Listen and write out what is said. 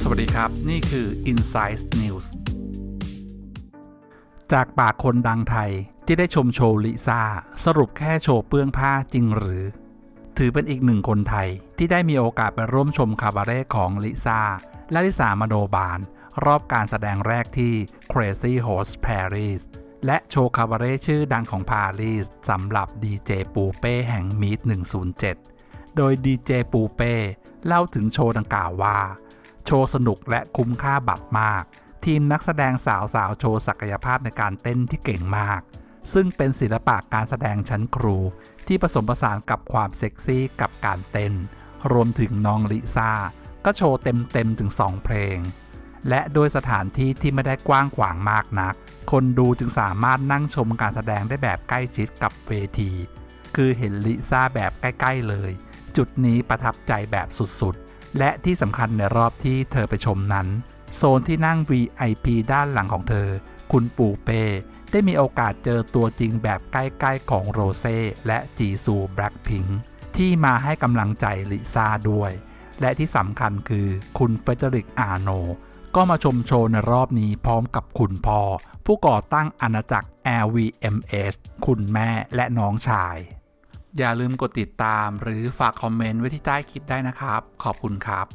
สวัสดีครับ นี่คือ Insight News จากปากคนดังไทยที่ได้ชมโชว์ลิซ่า สรุปแค่โชว์เปื้องผ้าจริงหรือ ถือเป็นอีกหนึ่งคนไทยที่ได้มีโอกาสไปร่วมชมคาบาเร่ของลิซ่า และลิสามโนบาล รอบการแสดงแรกที่ Crazy Horse Paris และโชว์คาบาเร่ชื่อดังของปารีสสำหรับดีเจปูเป้แห่งมีด107 โดยดีเจปูเป้เล่าถึงโชว์ดังกล่าวว่า โชว์สนุกและคุ้มค่าบัตรมาก ทีมนักแสดงสาวสาวๆโชว์ศักยภาพในการเต้นที่เก่งมาก ซึ่งเป็นศิลปะการแสดงชั้นครู ที่ผสมผสานกับความเซ็กซี่กับการเต้น รวมถึงน้องลิซ่าก็โชว์เต็มๆถึง 2 เพลง และโดยสถานที่ที่ไม่ได้กว้างขวางมากนัก คนดูจึงสามารถนั่งชมการแสดงได้แบบใกล้ชิดกับเวที คือเห็นลิซ่าแบบใกล้ๆเลย จุดนี้ประทับใจแบบสุดๆ และที่สำคัญในรอบที่เธอไปชมนั้น โซนที่นั่ง VIP ด้านหลังของเธอ คุณปูเป้ได้มีโอกาสเจอตัวจริงแบบใกล้ๆของโรเซ่และจีซูแบล็คพิงค์ที่มาให้กำลังใจลิซ่าด้วย และที่สำคัญคือคุณเฟเดริกอาโน ก็มาชมโชว์ในรอบนี้พร้อมกับคุณพ่อ ผู้ก่อตั้งอาณาจักร LVMS คุณแม่และน้องชาย อย่าลืมกดติดตามหรือฝากคอมเมนต์ไว้ที่ใต้คลิปได้นะครับ ขอบคุณครับ